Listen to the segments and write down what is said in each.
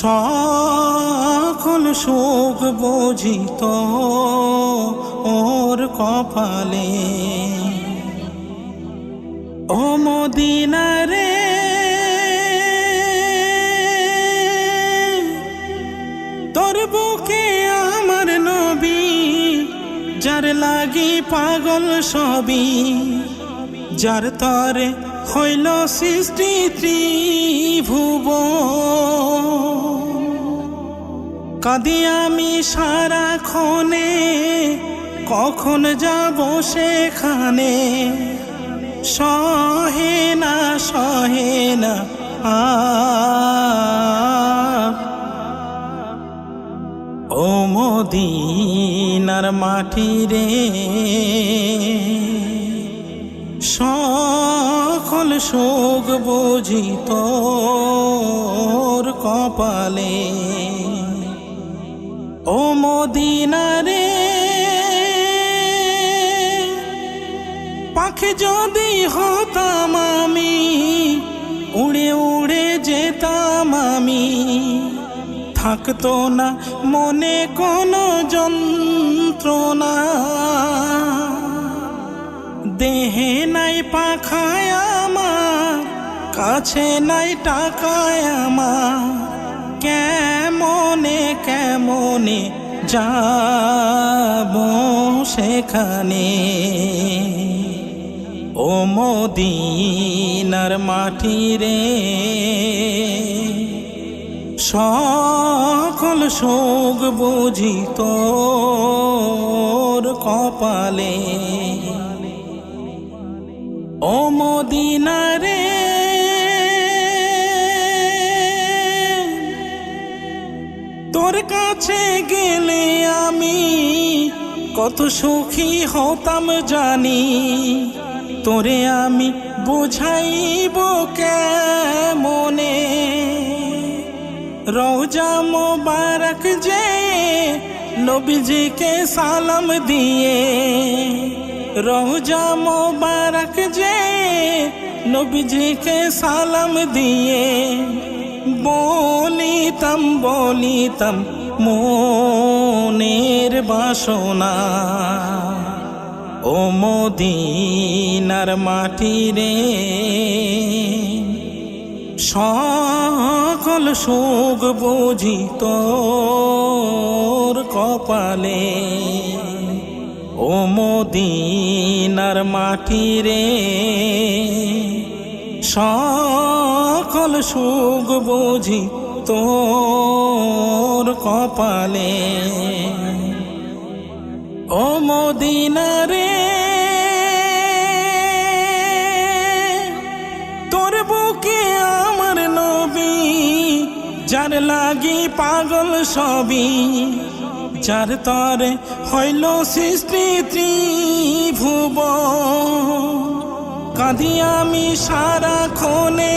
সকল সুখ বুঝিত ওর কপালে। ও মদিনারে, তোর বুকে আমার নবী, যার লাগি পাগল সবই, যার তরে হইল সৃষ্টি ত্রিভুব কাঁদি আমি সারাক্ষণে, কখন যাব সেখানে? সহে না সহে না ও মদিনার মাটি রে, সকল শোক বুঝি তোর কপালে। ও মদিনারে পাখি যদি হতাম আমি, উড়ে উড়ে যেতাম আমি। থাকতো না মনে কোনো যন্ত্রণা। দেহে নাই পাখায় আমার, কাছে নাই টাকায় আমার। কেমনে যাব সেখানে। ও মদিনার মাটি রে সকল শোক বুঝি তোর কপালে। ও মদিনারে কত সুখী হতাম জানি। তোরে আমি বুঝাইব কেমনে? রোজা মোবারক যে নবীজিকে সালাম দিয়ে রোজা মোবারক যে নবীজিকে সালাম দিয়ে বলিতাম বলিতাম মনের বাসনা। ও মদিনার মাটি রে, সকল সুখ বুঝি তোর কপালে। ও মদিনার মাটি রে সকল সুখ বুঝি তোর কপালে। ও মদিনারে, তোর বুকে আমার নবী, যার লাগি পাগল সবই, যার তরে হইল সৃষ্টি ত্রিভুব কাঁদি আমি সারাক্ষণে,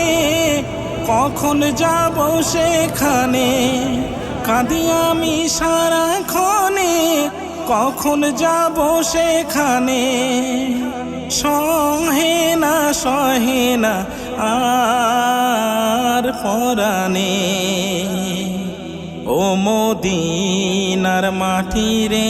কখন যাব সেখানে? কাঁদি আমি সারাক্ষণে, কখন যাব সেখানে? সহে না সহে না, আর পরাণে। ও মদিনার মাটি রে